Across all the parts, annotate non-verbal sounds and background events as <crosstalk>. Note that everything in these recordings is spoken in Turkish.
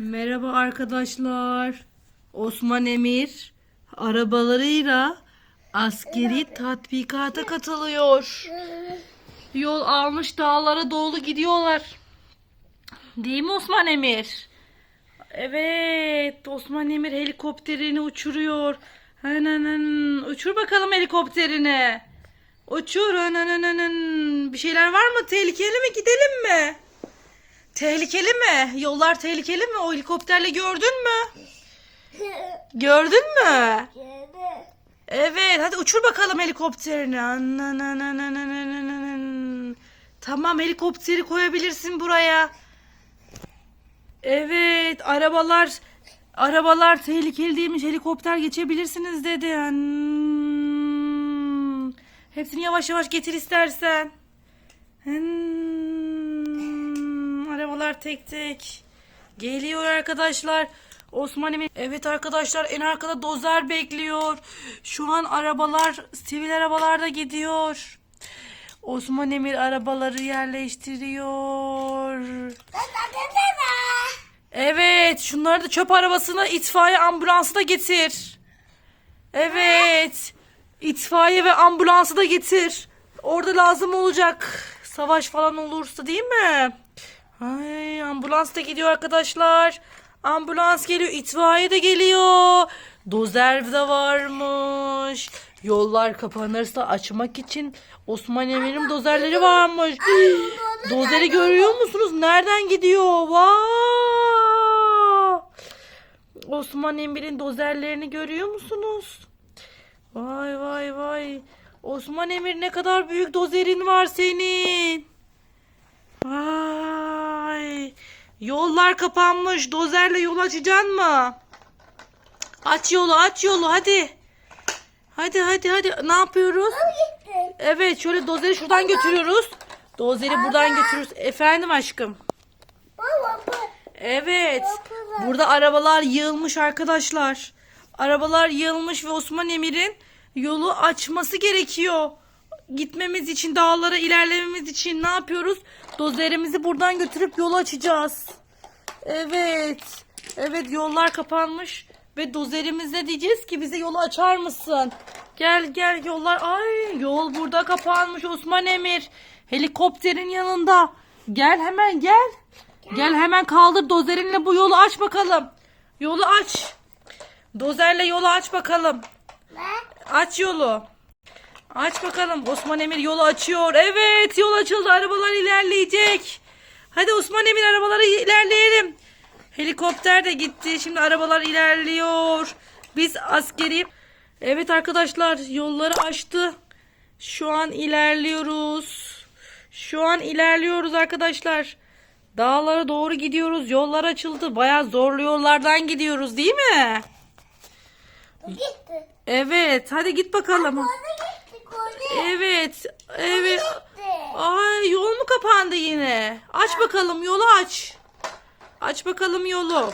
Merhaba arkadaşlar. Osman Emir arabalarıyla askeri tatbikata katılıyor. Yol almış dağlara doğru gidiyorlar. Değil mi Osman Emir? Evet, Osman Emir helikopterini uçuruyor. Hemen uçur bakalım helikopterini. Uçur. Hemen. Bir şeyler var mı? Tehlikeli mi? Gidelim mi? Tehlikeli mi? Yollar tehlikeli mi? O helikopterle gördün mü? <laughs> Gördün mü? Evet, hadi uçur bakalım helikopterini. Tamam, helikopteri koyabilirsin buraya. Evet, arabalar arabalar tehlikeli değilmiş. Helikopter geçebilirsiniz dedi. Hepsini yavaş yavaş getir istersen. Arabalar tek tek. Geliyor arkadaşlar. Osman Emin. Evet arkadaşlar en arkada dozer bekliyor. Şu an arabalar sivil arabalar da gidiyor. Osman Emir arabaları yerleştiriyor. Evet, şunları da çöp arabasına itfaiye ambulansı da getir. Evet. itfaiye ve ambulansı da getir. Orada lazım olacak. Savaş falan olursa değil mi? Ay, ambulans da gidiyor arkadaşlar. Ambulans geliyor, itfaiye de geliyor. Dozer de varmış. Yollar kapanırsa açmak için Osman Emir'in dozerleri varmış. <gasps> Dozeri görüyor musunuz? Nereden gidiyor? Vay! Osman Emir'in dozerlerini görüyor musunuz? Vay vay vay. Osman Emir ne kadar büyük dozerin var senin. Vay. Yollar kapanmış. Dozerle yol açacaksın mı? Aç yolu aç yolu hadi. Hadi hadi hadi. Ne yapıyoruz? Evet şöyle dozeri şuradan götürüyoruz. Dozeri buradan götürüyoruz. Efendim aşkım. Evet. Burada arabalar yığılmış arkadaşlar. Arabalar yığılmış ve Osman Emir'in yolu açması gerekiyor. Gitmemiz için, dağlara ilerlememiz için ne yapıyoruz? Dozerimizi buradan götürüp yolu açacağız. Evet. Evet yollar kapanmış ve dozerimize diyeceğiz ki bize yolu açar mısın? Gel gel yollar. Ay yol burada kapanmış Osman Emir. Helikopterin yanında. Gel hemen gel. Gel hemen kaldır dozerinle bu yolu aç bakalım. Yolu aç. Dozerle yolu aç bakalım. Aç yolu. Aç bakalım. Osman Emir yolu açıyor. Evet yol açıldı. Arabalar ilerleyecek. Hadi Osman Emir arabaları ilerleyelim. Helikopter de gitti. Şimdi arabalar ilerliyor. Biz askeri... Evet arkadaşlar yolları açtı. Şu an ilerliyoruz. Şu an ilerliyoruz arkadaşlar. Dağlara doğru gidiyoruz. Yollar açıldı. Bayağı zorlu yollardan gidiyoruz değil mi? Gitti. Evet. Hadi git bakalım. Orada Evet. Evet. Ay yol mu kapandı yine? Aç bakalım yolu aç. Aç bakalım yolu.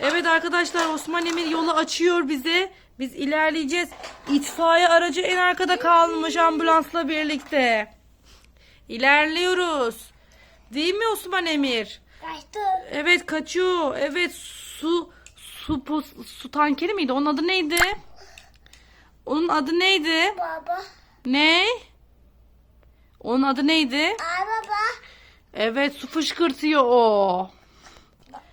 Evet arkadaşlar Osman Emir yolu açıyor bize. Biz ilerleyeceğiz. İtfaiye aracı en arkada kalmış ambulansla birlikte. İlerliyoruz. Değil mi Osman Emir? Kaçtı. Evet kaçıyor. Evet su su pos- su tankeri miydi? Onun adı neydi? Onun adı neydi? Baba. Ne? Onun adı neydi? Aa baba. Evet su fışkırtıyor o.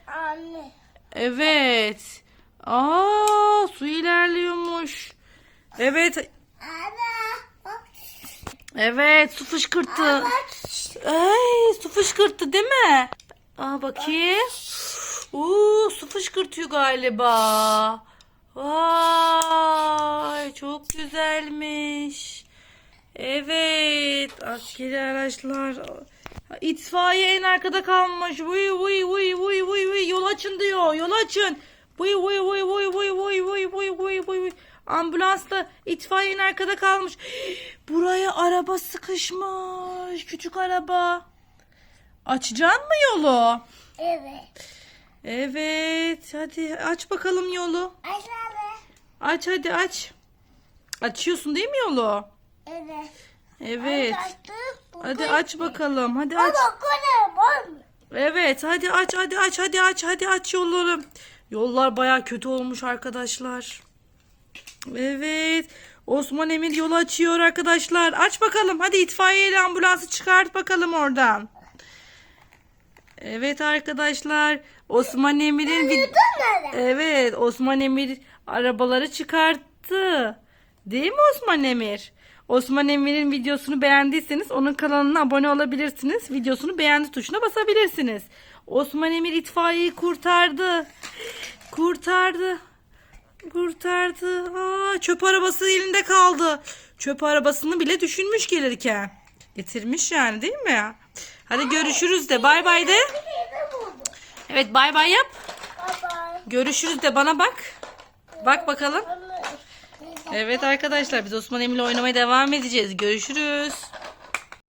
Anne. Evet. Aa su ilerliyormuş. Evet. Ana. Evet su fışkırttı. Ay su fışkırttı değil mi? Aa bakayım. Oo su fışkırtıyor galiba. Vay çok güzelmiş. Evet askeri araçlar. İtfaiye en arkada kalmış. Vuy vuy vuy vuy vuy vuy yol açın diyor. Yol açın. Vuy vuy vuy vuy vuy vuy vuy vuy vuy vuy vuy. Ambulans da itfaiye en arkada kalmış. Buraya araba sıkışmış. Küçük araba. Açacaksın mı yolu? Evet. Evet. Hadi aç bakalım yolu. Aşağıda. Aç hadi aç. Açıyorsun değil mi yolu? Evet. Evet. Hadi aç bakalım. Hadi aç. Evet hadi aç hadi aç hadi aç hadi aç yolları. Yollar baya kötü olmuş arkadaşlar. Evet. Osman Emir yolu açıyor arkadaşlar. Aç bakalım. Hadi itfaiyeyle ambulansı çıkart bakalım oradan. Evet arkadaşlar. Osman Emir'in? Evet, Osman Emir arabaları çıkarttı. Değil mi Osman Emir? Osman Emir'in videosunu beğendiyseniz onun kanalına abone olabilirsiniz. Videosunu beğendi tuşuna basabilirsiniz. Osman Emir itfaiyeyi kurtardı. Kurtardı. Kurtardı. Aa, çöp arabası elinde kaldı. Çöp arabasını bile düşünmüş gelirken. Getirmiş yani değil mi? Hadi görüşürüz de bay bay de. Evet bay bay yap. Görüşürüz de bana bak. Bak bakalım. Evet arkadaşlar biz Osman Emir'le oynamaya devam edeceğiz. Görüşürüz.